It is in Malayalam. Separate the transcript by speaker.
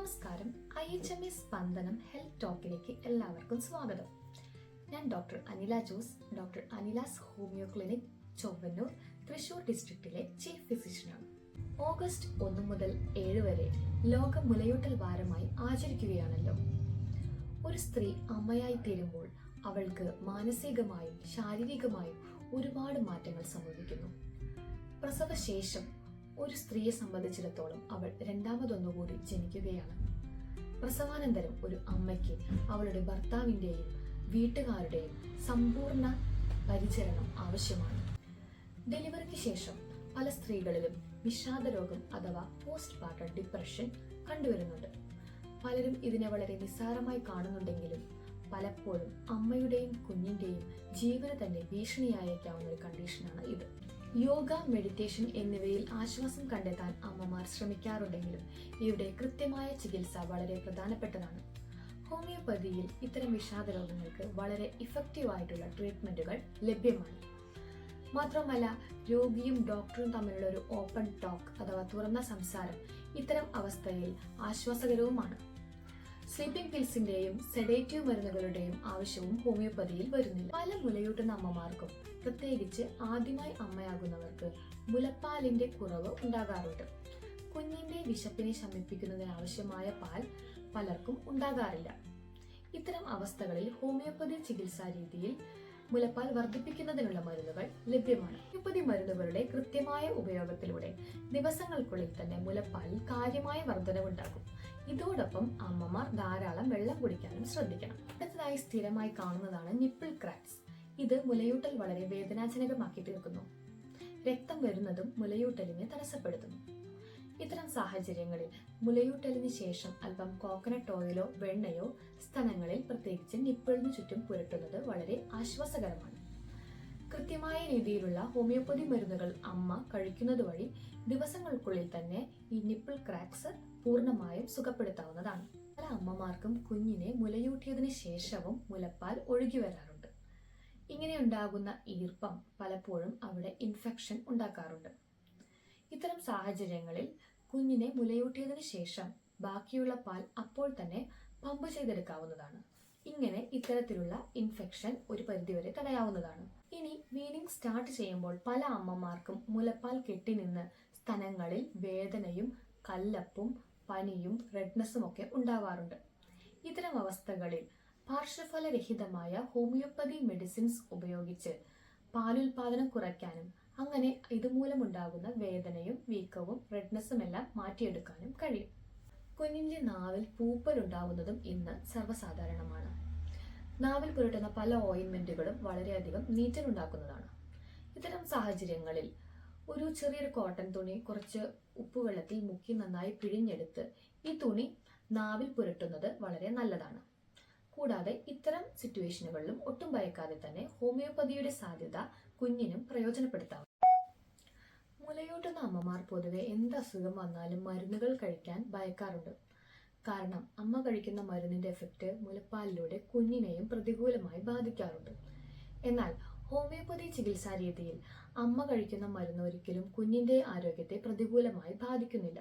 Speaker 1: നമസ്കാരം. I H M A Spandanam health ടോക്കിലേക്ക് എല്ലാവർക്കും സ്വാഗതം. ഞാൻ doctor Anila Jose doctor Anila's homeo clinic Chowwannur Thrissur ഡിസ്ട്രിക്റ്റിലെ chief ഫിസിഷ്യനാണ്. ഓഗസ്റ്റ് ഒന്ന് മുതൽ ഏഴ് വരെ ലോക മുലയൂട്ടൽ വാരമായി ആചരിക്കുകയാണല്ലോ. ഒരു സ്ത്രീ അമ്മയായി തീരുമ്പോൾ അവൾക്ക് മാനസികമായും ശാരീരികമായും ഒരുപാട് മാറ്റങ്ങൾ സംഭവിക്കുന്നു. പ്രസവശേഷം ഒരു സ്ത്രീയെ സംബന്ധിച്ചിടത്തോളം അവൾ രണ്ടാമതൊന്നുകൂടി ജനിക്കുകയാണ്. പ്രസവാനന്തരം ഒരു അമ്മയ്ക്ക് അവളുടെ ഭർത്താവിന്റെയും വീട്ടുകാരുടെയും സമ്പൂർണ പരിചരണം ആവശ്യമാണ്. ഡെലിവറിക്ക് ശേഷം പല സ്ത്രീകളിലും വിഷാദ രോഗം അഥവാ പോസ്റ്റ് പാർട്ടം ഡിപ്രഷൻ കണ്ടുവരുന്നുണ്ട്. പലരും ഇതിനെ വളരെ നിസ്സാരമായി കാണുന്നുണ്ടെങ്കിലും പലപ്പോഴും അമ്മയുടെയും കുഞ്ഞിന്റെയും ജീവന് തന്നെ ഭീഷണിയായേക്കാവുന്ന ഒരു കണ്ടീഷനാണ് ഇത്. യോഗ മെഡിറ്റേഷൻ എന്നിവയിൽ ആശ്വാസം കണ്ടെത്താൻ അമ്മമാർ ശ്രമിക്കാറുണ്ടെങ്കിലും ഇവിടെ കൃത്യമായ ചികിത്സ വളരെ പ്രധാനപ്പെട്ടതാണ്. ഹോമിയോപ്പതിയിൽ ഇത്തരം വിഷാദ രോഗങ്ങൾക്ക് വളരെ ഇഫക്റ്റീവ് ആയിട്ടുള്ള ട്രീറ്റ്മെന്റുകൾ ലഭ്യമാണ്. മാത്രമല്ല രോഗിയും ഡോക്ടറും തമ്മിലുള്ള ഒരു ഓപ്പൺ ടോക്ക് അഥവാ തുറന്ന സംസാരം ഇത്തരം അവസ്ഥയിൽ ആശ്വാസകരവുമാണ്. സ്ലീപ്പിംഗ് പിൽസിന്റെയും സെഡേറ്റീവ് മരുന്നുകളുടെയും ആവശ്യവും ഹോമിയോപ്പതിയിൽ വരുന്നില്ല. പല മുലയൂട്ടുന്ന അമ്മമാർക്കും പ്രത്യേകിച്ച് ആദ്യമായി അമ്മയാകുന്നവർക്ക് മുലപ്പാലിന്റെ കുറവ് ഉണ്ടാകാറുണ്ട്. കുഞ്ഞിന്റെ വിശപ്പിനെ ശമിപ്പിക്കുന്നതിനാവശ്യമായ പാൽ പലർക്കും ഉണ്ടാകാറില്ല. ഇത്തരം അവസ്ഥകളിൽ ഹോമിയോപ്പതി ചികിത്സാ രീതിയിൽ മുലപ്പാൽ വർദ്ധിപ്പിക്കുന്നതിനുള്ള മരുന്നുകൾ ലഭ്യമാണ്. ഹോമിയോപ്പതി മരുന്നുകളുടെ കൃത്യമായ ഉപയോഗത്തിലൂടെ ദിവസങ്ങൾക്കുള്ളിൽ തന്നെ മുലപ്പാലിൽ കാര്യമായ വർധനവുണ്ടാകും. ഇതോടൊപ്പം അമ്മമാർ ധാരാളം വെള്ളം കുടിക്കാനും ശ്രദ്ധിക്കണം. അടുത്തതായി സ്ഥിരമായി കാണുന്നതാണ് നിപ്പിൾ ക്രാക്സ് ഇത് മുലയൂട്ടൽ വളരെ വേദനാജനകമാക്കി തീർക്കുന്നു. രക്തം വരുന്നതും മുലയൂട്ടലിനെ തടസ്സപ്പെടുത്തുന്നു. ഇത്തരം സാഹചര്യങ്ങളിൽ മുലയൂട്ടലിന് ശേഷം അല്പം കോക്കനട്ട് ഓയിലോ വെണ്ണയോ സ്ഥലങ്ങളിൽ പ്രത്യേകിച്ച് നിപ്പിളിനു ചുറ്റും പുരട്ടുന്നത് വളരെ ആശ്വാസകരമാണ്. കൃത്യമായ രീതിയിലുള്ള ഹോമിയോപ്പതി മരുന്നുകൾ അമ്മ കഴിക്കുന്നത് വഴി ദിവസങ്ങൾക്കുള്ളിൽ തന്നെ ഈ നിപ്പിൾ ക്രാക്സ് പൂർണമായും സുഖപ്പെടുത്താവുന്നതാണ്. പല അമ്മമാർക്കും കുഞ്ഞിനെ മുലയൂട്ടിയതിന് ശേഷവും മുലപ്പാൽ ഒഴുകി വരാറുണ്ട്. ഇങ്ങനെ ഉണ്ടാകുന്ന ഈർപ്പം പലപ്പോഴും അവിടെ ഇൻഫെക്ഷൻ ഉണ്ടാക്കാറുണ്ട്. ഇത്തരം സാഹചര്യങ്ങളിൽ കുഞ്ഞിനെ മുലയൂട്ടിയതിനു ശേഷം ബാക്കിയുള്ള പാൽ അപ്പോൾ തന്നെ പമ്പ് ചെയ്തെടുക്കാവുന്നതാണ്. ഇങ്ങനെ ഇത്തരത്തിലുള്ള ഇൻഫെക്ഷൻ ഒരു പരിധിവരെ തടയാവുന്നതാണ്. ഇനി വീനിങ് സ്റ്റാർട്ട് ചെയ്യുമ്പോൾ പല അമ്മമാർക്കും മുലപ്പാൽ കെട്ടിനിന്ന് സ്ഥലങ്ങളിൽ വേദനയും കല്ലപ്പും പനിയും റെഡ്നെസ്സും ഒക്കെ ഉണ്ടാവാറുണ്ട്. ഇത്തരം അവസ്ഥകളിൽ പാർശ്വഫലരഹിതമായ ഹോമിയോപ്പതി മെഡിസിൻസ് ഉപയോഗിച്ച് പാലുൽപാദനം കുറയ്ക്കാനും അങ്ങനെ ഇതുമൂലമുണ്ടാകുന്ന വേദനയും വീക്കവും റെഡ്നെസ്സും എല്ലാം മാറ്റിയെടുക്കാനും കഴിയും. കുഞ്ഞിന്റെ നാവിൽ പൂപ്പൽ ഉണ്ടാവുന്നതും ഇന്ന് സർവസാധാരണമാണ്. നാവിൽ പുരട്ടുന്ന പല ഓയിൻമെന്റുകളും വളരെയധികം നീറ്റൽ ഉണ്ടാക്കുന്നതാണ് ഇത്തരം സാഹചര്യങ്ങളിൽ ഒരു ചെറിയൊരു കോട്ടൺ തുണി കുറച്ച് ഉപ്പുവെള്ളത്തിൽ മുക്കി നന്നായി പിഴിഞ്ഞെടുത്ത് ഈ തുണി നാവിൽ പുരട്ടുന്നത് വളരെ നല്ലതാണ്. കൂടാതെ ഇത്തരം സിറ്റുവേഷനുകളിലും ഒട്ടും ഭയക്കാതെ തന്നെ ഹോമിയോപ്പതിയുടെ സാധ്യത കുഞ്ഞിനും പ്രയോജനപ്പെടുത്താം. മുലയൂട്ടുന്ന അമ്മമാർ പൊതുവെ എന്ത് അസുഖം വന്നാലും മരുന്നുകൾ കഴിക്കാൻ ഭയക്കാറുണ്ട്. കാരണം അമ്മ കഴിക്കുന്ന മരുന്നിന്റെ എഫക്റ്റ് മുലപ്പാലിലൂടെ കുഞ്ഞിനെയും പ്രതികൂലമായി ബാധിക്കാറുണ്ട്. എന്നാൽ ഹോമിയോപ്പതി ചികിത്സാ രീതിയിൽ അമ്മ കഴിക്കുന്ന മരുന്ന് ഒരിക്കലും കുഞ്ഞിന്റെ ആരോഗ്യത്തെ പ്രതികൂലമായി ബാധിക്കുന്നില്ല.